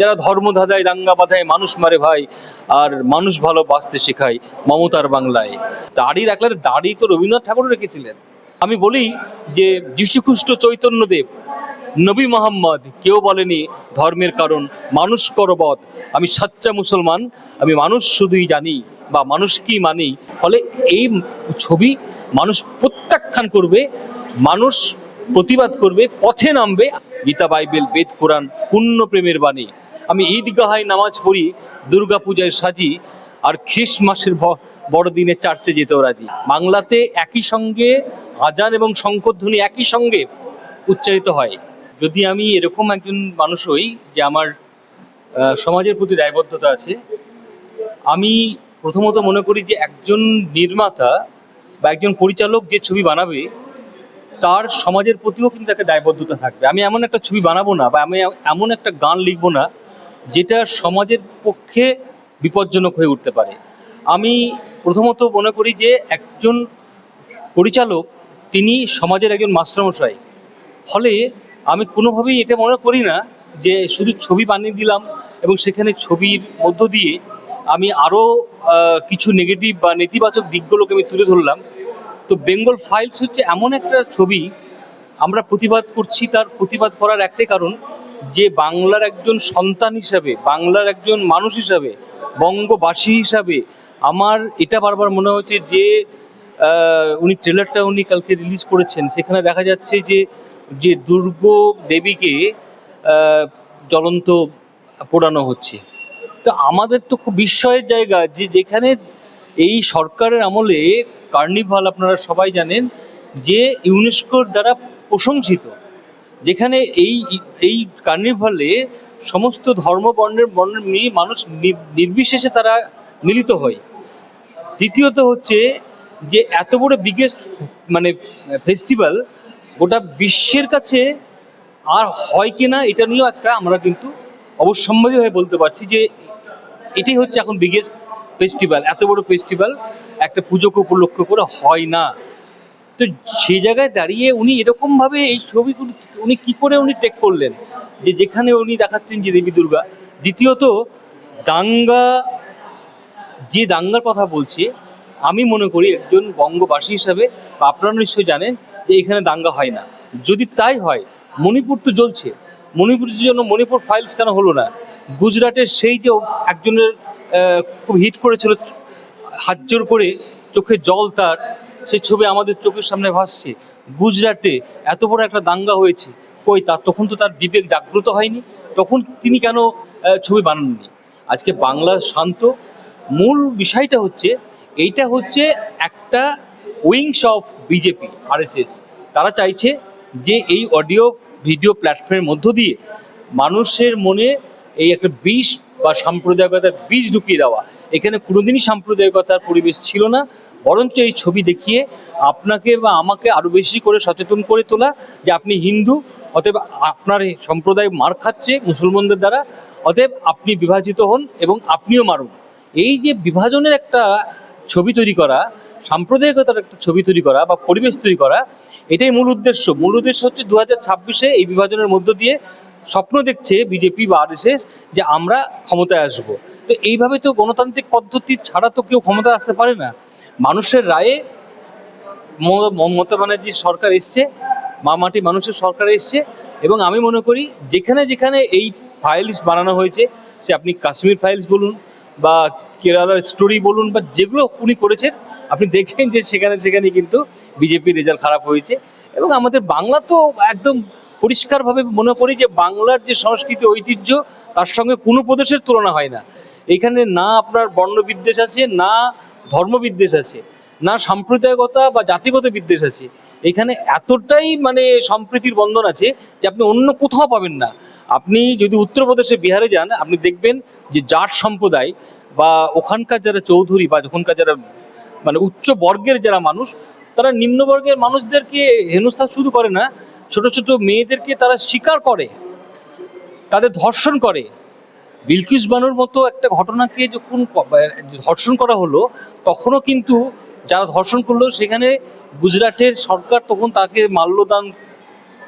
যারা ধর্ম ধাঁধায় দাঙ্গা বাঁধায় মানুষ মারে ভাই, আর মানুষ ভালো বাঁচতে শেখায় মমতার বাংলায়। দাড়ি রাখলে দাড়ি তো রবীন্দ্রনাথ ঠাকুর রেখেছিলেন। আমি বলি যে যীশুখ্রিস্ট চৈতন্যদেব, নবী মোহাম্মদ, কেউ বলেনি ধর্মের কারণ, মানুষ করবধ আমি সাচ্চা মুসলমান, আমি মানুষ শুধুই জানি, বা মানুষ কি মানি। ফলে এই ছবি মানুষ প্রত্যাখ্যান করবে, মানুষ প্রতিবাদ করবে, পথে নামবে। গীতা বাইবেল, বেদ, কোরআন পূর্ণ প্রেমের বাণী। আমি ঈদগাহায় নামাজ পড়ি, দুর্গাপূজায় সাজি, আর খ্রিস্টমাসের বড়দিনে চার্চে যেতেও রাজি। বাংলাতে একই সঙ্গে আজান এবং শঙ্করধ্বনি একই সঙ্গে উচ্চারিত হয়। যদি আমি এরকম একজন মানুষ হই যে আমার সমাজের প্রতি দায়বদ্ধতা আছে, আমি প্রথমত মনে করি যে একজন নির্মাতা বা একজন পরিচালক যে ছবি বানাবে তার সমাজের প্রতিও কিন্তু একটা দায়বদ্ধতা থাকবে। আমি এমন একটা ছবি বানাবো না বা আমি এমন একটা গান লিখব না যেটা সমাজের পক্ষে বিপজ্জনক হয়ে উঠতে পারে। আমি প্রথমত মনে করি যে একজন পরিচালক, তিনি সমাজের একজন মাস্টারমশাই। ফলে আমি কোনোভাবেই এটা মনে করি না যে শুধু ছবি বানিয়ে দিলাম এবং সেখানে ছবির মধ্য দিয়ে আমি আরও কিছু নেগেটিভ বা নেতিবাচক দিকগুলোকে আমি তুলে ধরলাম। তো বেঙ্গল ফাইলস হচ্ছে এমন একটা ছবি আমরা প্রতিবাদ করছি, তার প্রতিবাদ করার একটাই কারণ যে বাংলার একজন সন্তান হিসাবে, বাংলার একজন মানুষ হিসাবে, বঙ্গবাসী হিসাবে আমার এটা বারবার মনে হচ্ছে যে উনি ট্রেলারটা উনি কালকে রিলিজ করেছেন, সেখানে দেখা যাচ্ছে যে যে দুর্গ দেবীকে জ্বলন্ত পোড়ানো হচ্ছে। তো আমাদের তো খুব বিস্ময়ের জায়গা যে যেখানে এই সরকারের আমলে কার্নিভাল আপনারা সবাই জানেন, যে ইউনেস্কোর দ্বারা প্রশংসিত, যেখানে এই এই কার্নিভালে সমস্ত ধর্ম বর্ণের বর্ণের মিলিয়ে মানুষ নির্বিশেষে তারা মিলিত হয়। দ্বিতীয়ত হচ্ছে যে এত বড় বিগেস্ট মানে ফেস্টিভ্যাল গোটা বিশ্বের কাছে আর হয় কি না, এটা নিয়েও একটা আমরা কিন্তু অবশ্যম্ভাবী হয়ে বলতে পারছি যে এটাই হচ্ছে এখন বিগেস্ট ফেস্টিভ্যাল এত বড় ফেস্টিভ্যাল একটা পুজোকে উপলক্ষ করে হয় না। তো সেই জায়গায় দাঁড়িয়ে উনি এরকম ভাবে এই ছবিগুলি, উনি কি করে উনি টেক করলেন? যে যেখানে উনি দেখাচ্ছেন যে দেবী দুর্গা, দ্বিতীয়ত দাঙ্গা, যে দাঙ্গার কথা বলছে, আমি মনে করি একজন বঙ্গবাসী হিসাবে বা আপনারা নিশ্চয়ই জানেন যে এখানে দাঙ্গা হয় না। যদি তাই হয়, মণিপুর তো জ্বলছে মণিপুরের জন্য মণিপুর ফাইলস কেন হলো না? গুজরাটের সেই যে একজনের খুব হিট করেছিল, হাত জোর করে চোখে জল তার, সেই ছবি আমাদের চোখের সামনে ভাসছে। গুজরাটে এত বড় একটা দাঙ্গা হয়েছে, কই তার তখন তো তার বিবেক জাগ্রত হয়নি, তখন তিনি কেন ছবি বানাননি? আজকে বাংলা শান্ত, মূল বিষয়টা হচ্ছে, এইটা হচ্ছে একটা উইংস অফ বিজেপি, আরএসএস। তারা চাইছে যে এই অডিও ভিডিও প্ল্যাটফর্মের মধ্য দিয়ে মানুষের মনে এই একটা বিষ বা সাম্প্রদায়িকতার বীজ ঢুকিয়ে দেওয়া। এখানে কোনোদিনই সাম্প্রদায়িকতার পরিবেশ ছিল না। বরঞ্চ এই ছবি দেখিয়ে আপনাকে বা আমাকে আরও বেশি করে সচেতন করে তোলা যে আপনি হিন্দু, অতএব আপনার সম্প্রদায় মার খাচ্ছে মুসলমানদের দ্বারা, অতএব আপনি বিভাজিত হন এবং আপনিও মারুন। এই যে বিভাজনের একটা ছবি তৈরি করা, সাম্প্রদায়িকতার একটা ছবি তৈরি করা বা পরিবেশ তৈরি করা, এটাই মূল উদ্দেশ্য। মূল উদ্দেশ্য হচ্ছে দু হাজার ছাব্বিশে এই বিভাজনের মধ্য দিয়ে স্বপ্ন দেখছে বিজেপি বা আরএসএস যে আমরা ক্ষমতায় আসব। তো এইভাবে তো গণতান্ত্রিক পদ্ধতি ছাড়া তো কেউ ক্ষমতায় আসতে পারে না। মানুষের রায়ে মমতা ব্যানার্জির সরকার এসছে, মামাটি মানুষের সরকার এসছে এবং আমি মনে করি যেখানে যেখানে এই ফাইলস বানানো হয়েছে, সে আপনি কাশ্মীর ফাইলস বলুন বা কেরালার স্টোরি বলুন বা যেগুলো উনি করেছেন, আপনি দেখেন যে সেখানে সেখানে কিন্তু বিজেপির রেজাল্ট খারাপ হয়েছে। এবং আমাদের বাংলা তো একদম পরিষ্কারভাবে মনে করি যে বাংলার যে সংস্কৃতি, ঐতিহ্য, তার সঙ্গে কোনো প্রদেশের তুলনা হয় না। এখানে না আপনার বর্ণবিদ্বেষ আছে, না ধর্মবিদ্বেষ আছে, না সাম্প্রদায়িকতা বা জাতিগত বিদ্বেষ আছে। এখানে এতটাই মানে সম্প্রীতির বন্ধন আছে যে আপনি অন্য কোথাও পাবেন না। আপনি যদি উত্তরপ্রদেশে বিহারে যান, আপনি দেখবেন যে জাট সম্প্রদায় বা ওখানকার যারা চৌধুরী বা ওখানকার যারা মানে উচ্চ বর্গের যারা মানুষ, তারা নিম্নবর্গের মানুষদেরকে হেনস্থা শুধু করে না ছোট ছোট মেয়েদেরকে তারা স্বীকার করে, তাদের ধর্ষণ করে। বিলকিস বানুর মতো একটা ঘটনাকে যখন ধর্ষণ করা হলো, তখনও কিন্তু যারা ধর্ষণ করল, সেখানে গুজরাটের সরকার তখন তাকে মাল্যদান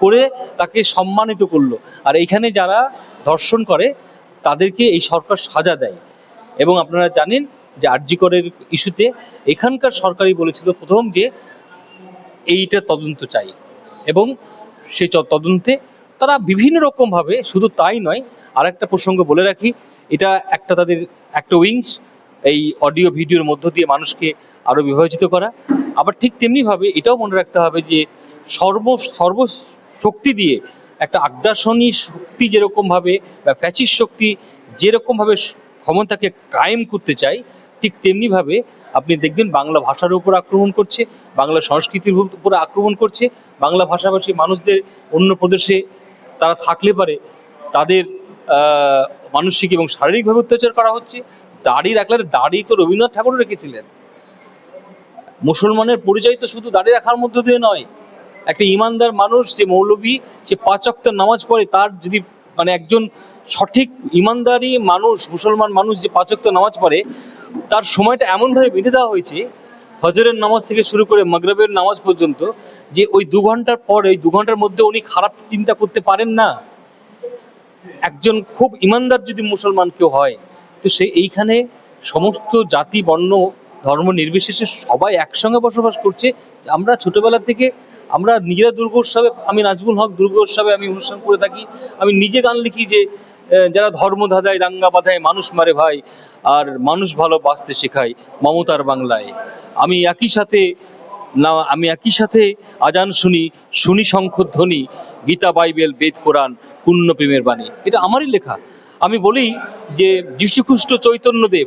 করে তাকে সম্মানিত করল। আর এইখানে যারা ধর্ষণ করে, তাদেরকে এই সরকার সাজা দেয়। এবং আপনারা জানেন যে আরজিকরের ইস্যুতে এখানকার সরকারই বলেছিল প্রথম যে, এইটা তদন্ত চাই। এবং সেই তদন্তে তারা বিভিন্ন রকমভাবে শুধু তাই নয় আর একটা প্রসঙ্গ বলে রাখি, এটা একটা তাদের একটা উইংস, এই অডিও ভিডিওর মধ্য দিয়ে মানুষকে আরও বিভাজিত করা। আবার ঠিক তেমনিভাবে এটাও মনে রাখতে হবে যে সর্ব সর্ব শক্তি দিয়ে একটা আগ্রাসনী শক্তি যেরকমভাবে বা ফ্যাসিস শক্তি যেরকমভাবে ক্ষমতাকে কায়েম করতে চায় ঠিক তেমনিভাবে আপনি দেখবেন বাংলা ভাষার উপর আক্রমণ করছে, বাংলা সংস্কৃতির উপর আক্রমণ করছে, বাংলা ভাষাভাষী মানুষদের অন্য প্রদেশে তারা থাকলে পারে, তাদের মানসিক এবং শারীরিকভাবে অত্যাচার করা হচ্ছে। দাড়ি রাখলে দাড়ি তো রবীন্দ্রনাথ ঠাকুর রেখেছিলেন। মুসলমানের পরিচয় তো শুধু দাড়ি রাখার মধ্য দিয়ে নয়, একটা ইমানদার মানুষ, যে মৌলবী সে পাঁচ নামাজ পড়ে, তার যদি মানে একজন সঠিক ইমানদারি মানুষ, মুসলমান মানুষ যে পাঁচ ওয়াক্ত নামাজ পড়ে, তার সময়টা এমনভাবে বেঁধে দেওয়া হয়েছে, হজরের নামাজ থেকে শুরু করে মাগরবের নামাজ পর্যন্ত, যে ওই দু ঘণ্টার পর, ওই দু ঘণ্টার মধ্যে উনি খারাপ চিন্তা করতে পারেন না। একজন খুব ইমানদার যদি মুসলমান কেউ হয়, তো সে এইখানে সমস্ত জাতি, বর্ণ, ধর্ম নির্বিশেষে সবাই একসঙ্গে বসবাস করছে। আমরা ছোটবেলা থেকে আমরা নিজেরা দুর্গ উৎসবে, আমি নাজমুল হক দুর্গ উৎসবে আমি অনুষ্ঠান করে থাকি। আমি নিজে গান লিখি যে যারা ধর্ম ধাঁধায়, দাঙ্গা বাধায়, মানুষ মারে ভাই, আর মানুষ ভালো বাঁচতে শেখায় মমতার বাংলায়। আমি একই সাথে, না, আমি একই সাথে আজান শুনি শুনি শঙ্খধ্বনি, গীতা বাইবেল, বেদ কোরআন, পুণ্য প্রেমের বাণী। এটা আমারই লেখা। আমি বলি যে যীশুখ্রিস্ট চৈতন্যদেব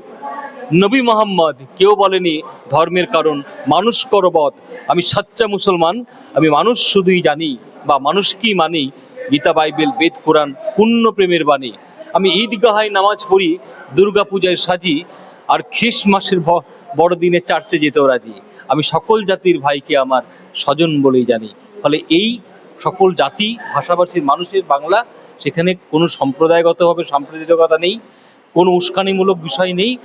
নবী মোহাম্মদ, কেউ বলেনি ধর্মের কারণ, মানুষ করবধ আমি সাচ্চা মুসলমান, আমি মানুষ শুধুই জানি বা মানুষ কি মানি? গীতা, বাইবেল, বেদ, কোরআন পুণ্য প্রেমের বাণী। আমি ঈদগাহায় নামাজ পড়ি, দুর্গা পূজায় সাজি, আর খ্রিস্টমাসের বড়দিনে চার্চে যেতেও রাজি। আমি সকল জাতির ভাইকে আমার স্বজন বলেই জানি। ফলে এই সকল জাতি ভাষাভাষীর মানুষের বাংলা, সেখানে কোনো সম্প্রদায়গতভাবে সাম্প্রদায়িকতা নেই, কোনো উস্কানিমূলক বিষয় নেই।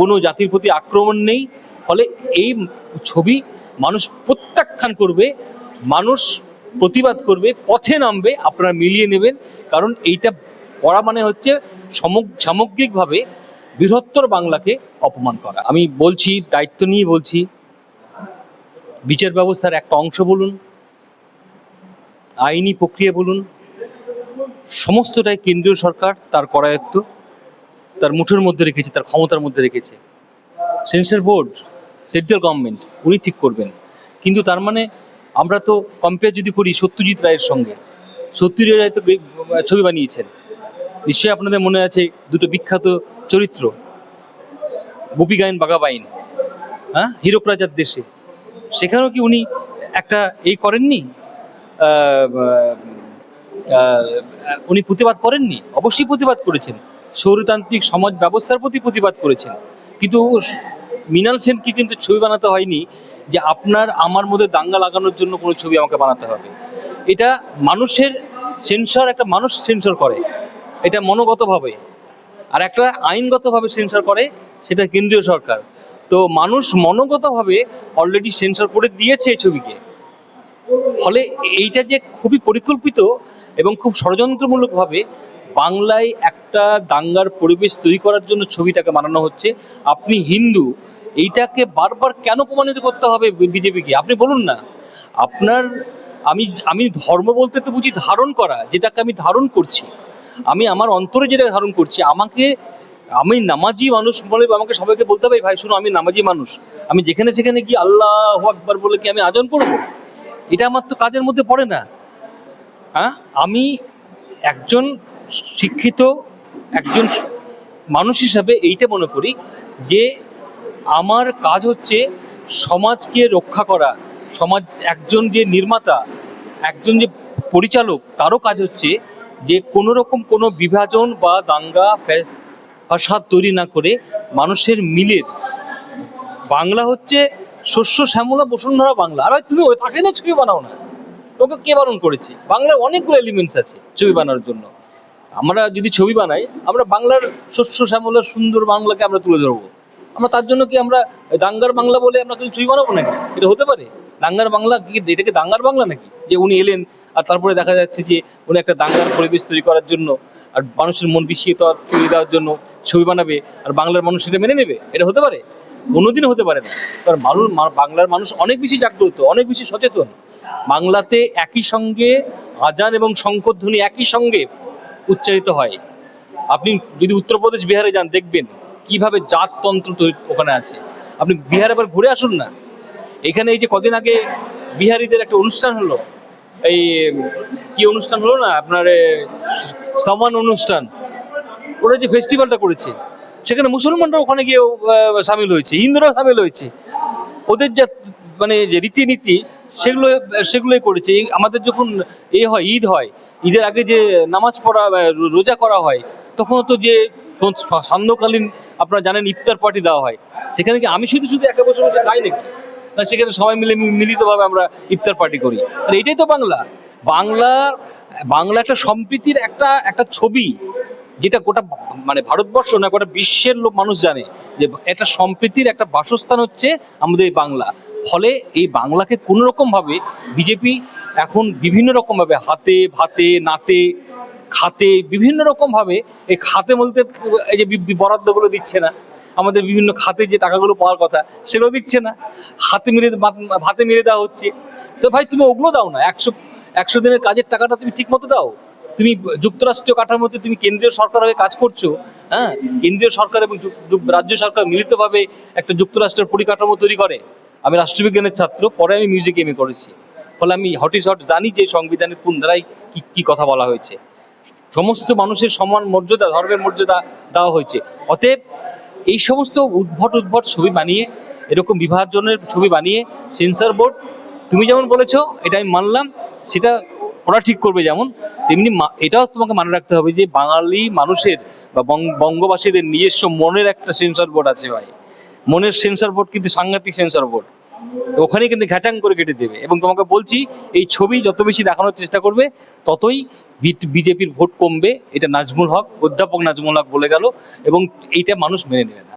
কোনো জাতির প্রতি আক্রমণ নেই। ফলে এই ছবি মানুষ প্রত্যাখ্যান করবে, মানুষ প্রতিবাদ করবে, পথে নামবে, আপনারা মিলিয়ে নেবেন। কারণ এইটা করা মানে হচ্ছে সমগ- সামগ্রিকভাবে বৃহত্তর বাংলাকে অপমান করা। আমি বলছি, দায়িত্ব নিয়ে বলছি, বিচার ব্যবস্থার একটা অংশ বলুন, আইনি প্রক্রিয়া বলুন, সমস্তটাই কেন্দ্রীয় সরকার তার করায়ত্ত। তার মুঠোর মধ্যে রেখেছে, তার ক্ষমতার মধ্যে রেখেছে। সেন্সার বোর্ড, সেন্ট্রাল গভর্নমেন্ট, উনি ঠিক করবেন। কিন্তু তার মানে আমরা তো কম্পেয়ার যদি করি সত্যজিৎ রায়ের সঙ্গে, সত্যজিৎ রায় তো ছবি বানিয়েছেন। নিশ্চয়ই আপনাদের মনে আছে দুটো বিখ্যাত চরিত্র, গোপী গায়েন বাগাবাইন হ্যাঁ? হীরক রাজার দেশে। সেখানেও কি উনি একটা এই করেননি? উনি প্রতিবাদ করেননি? অবশ্যই প্রতিবাদ করেছেন। সৌরতান্ত্রিক সমাজ ব্যবস্থার প্রতি প্রতিবাদ করেছেন। কিন্তু মৃণাল সেনকে কিন্তু ছবি বানাতে হয়নি যে আপনার, আমার মধ্যে দাঙ্গা লাগানোর জন্য কোনো ছবি আমাকে বানাতে হবে। এটা মানুষের সেন্সর একটা মানুষ সেন্সর করে। এটা মনোগতভাবে আর একটা আইনগতভাবে সেন্সর করে, সেটা কেন্দ্রীয় সরকার। তো মানুষ মনোগতভাবে অলরেডি সেন্সর করে দিয়েছে এই ছবিকে। ফলে এইটা যে খুবই পরিকল্পিত এবং খুব ষড়যন্ত্রমূলকভাবে বাংলায় একটা দাঙ্গার পরিবেশ তৈরি করার জন্য ছবিটাকে বানানো হচ্ছে। আপনি হিন্দু, এইটাকে বারবার কেন প্রমাণিত করতে হবে বিজেপিকে? আপনি বলুন না। আপনার, আমি আমি ধর্ম বলতে তো বুঝি ধারণ করা, যেটাকে আমি ধারণ করছি। আমি আমার অন্তরে যেটা ধারণ করছি, আমাকে, আমি নামাজি মানুষ বলে আমাকে সবাইকে বলতে হবে, ভাই, শুনো, আমি নামাজি মানুষ। আমি যেখানে সেখানে গিয়ে আল্লাহ আকবার বলে কি আমি আজান করব? এটা আমার তো কাজের মধ্যে পড়ে না। হ্যাঁ আমি একজন শিক্ষিত একজন মানুষ হিসাবে এইটা মনে করি যে আমার কাজ হচ্ছে সমাজকে রক্ষা করা। সমাজ একজন যে নির্মাতা, একজন যে পরিচালক, তারও কাজ হচ্ছে যে কোনো রকম কোনো বিভাজন বা দাঙ্গা ফাসাদ তৈরি না করে মানুষের মিলের। বাংলা হচ্ছে শস্য শ্যামলা বসুন্ধরা বাংলা। আর তুমি তাকে না ছবি বানাও না। তোকে কে বারণ করেছে? বাংলার অনেকগুলো এলিমেন্টস আছে ছবি বানানোর জন্য। আমরা যদি ছবি বানাই, আমরা বাংলার শস্য শ্যামলা সুন্দর বাংলাকে আমরা তুলে ধরবো। আমরা তার জন্য কি আমরা দাঙ্গার বাংলা বলে আমরা কিছু ছবি বানাবো নাকি? এটা হতে পারে। দাঙ্গার বাংলা কি এটাকে দাঙ্গার বাংলা নাকি? যে উনি এলেন আর তারপরে দেখা যাচ্ছে যে উনি একটা দাঙ্গার পরিবেশ তৈরি করার জন্য আর মানুষের মন বিষিয়ে দেওয়ার তৈরি দেওয়ার জন্য ছবি বানাবে আর বাংলার মানুষ সেটা মেনে নেবে। এটা হতে পারে। কোনোদিনও হতে পারে না। কারণ মানুষ বাংলার মানুষ অনেক বেশি জাগ্রত, অনেক বেশি সচেতন। বাংলাতে একই সঙ্গে আজান এবং শঙ্করধ্বনি একই সঙ্গে উচ্চারিত হয়। আপনি যদি উত্তরপ্রদেশ, বিহারে যান, দেখবেন কীভাবে জাততন্ত্র তৈরি- ওখানে আছে। আপনি বিহারে আবার ঘুরে আসুন না। এখানে এই যে কদিন আগে বিহারিদের একটা অনুষ্ঠান হলো, এই কি অনুষ্ঠান হলো না, আপনার সমান অনুষ্ঠান, ওরা যে ফেস্টিভ্যালটা করেছে, সেখানে মুসলমানরা ওখানে গিয়ে সামিল হয়েছে, হিন্দুরাও সামিল হয়েছে। ওদের যা মানে যে রীতিনীতি, সেগুলো, সেগুলোই করেছে। আমাদের যখন এ হয়, ঈদ হয় ঈদের আগে যে নামাজ পড়া রোজা করা হয় তখন তো যে সান্ধ্যকালীন আপনারা জানেন ইফতার পার্টি দেওয়া হয়। সেখানে কি আমি শুধু শুধু একা বসে বসে খাই নাকি? না, সেখানে সবাই মিলে মিলিতভাবে আমরা ইফতার পার্টি করি। আর এটাই তো বাংলা। বাংলা বাংলা একটা সম্প্রীতির একটা একটা ছবি, যেটা গোটা মানে ভারতবর্ষ না, গোটা বিশ্বের লোক, মানুষ জানে যে একটা সম্প্রীতির একটা বাসস্থান হচ্ছে আমাদের বাংলা। ফলে এই বাংলাকে কোনো রকম ভাবে বিজেপি এখন বিভিন্ন রকম ভাবে হাতে, ভাতে, নাতে, খাতে বিভিন্ন রকম ভাবে এই খাতে বলতে এই যে বরাদ্দগুলো দিচ্ছে না, আমাদের বিভিন্ন খাতে যে টাকাগুলো পাওয়ার কথা সেগুলো দিচ্ছে না, হাতে মেরে ভাতে মেরে দেওয়া হচ্ছে। তো ভাই তুমি ওগুলো দাও না, একশো একশো দিনের কাজের টাকাটা তুমি ঠিক মতো দাও। তুমি যুক্তরাষ্ট্রীয় কাঠামোতে তুমি কেন্দ্রীয় সরকার হয়ে কাজ করছ হ্যাঁ? কেন্দ্রীয় সরকার এবং রাজ্য সরকার মিলিতভাবে একটা যুক্তরাষ্ট্রের পরিকাঠামো তৈরি করে। আমি রাষ্ট্রবিজ্ঞানের ছাত্র, পরে আমি মিউজিক এমএ করেছি। ফলে আমি হটিস হট জানি যে সংবিধানের কোন ধারায় কি কি কথা বলা হয়েছে। সমস্ত মানুষের সমান মর্যাদা, ধর্মের মর্যাদা দেওয়া হয়েছে। অতএব এই সমস্ত উদ্ভট উদ্ভট ছবি বানিয়ে, এরকম বিভাজনের ছবি বানিয়ে সেন্সর বোর্ড তুমি যেমন বলেছ, এটা আমি মানলাম, সেটা ওরা ঠিক করবে যেমন, তেমনি এটাও তোমাকে মনে রাখতে হবে যে বাঙালি মানুষের বা বঙ্গবাসীদের নিজস্ব মনের একটা সেন্সর বোর্ড আছে ভাই। মনের সেন্সর বোর্ড কিন্তু সাংঘাতিক সেন্সর বোর্ড ওখানে কিন্তু ঘ্যাচাং করে কেটে দেবে। এবং তোমাকে বলছি, এই ছবি যত বেশি দেখানোর চেষ্টা করবে, ততই বিজেপির ভোট কমবে। এটা নাজমুল হক, অধ্যাপক নাজমুল হক বলে গেল। এবং এইটা মানুষ মেনে নেবে না।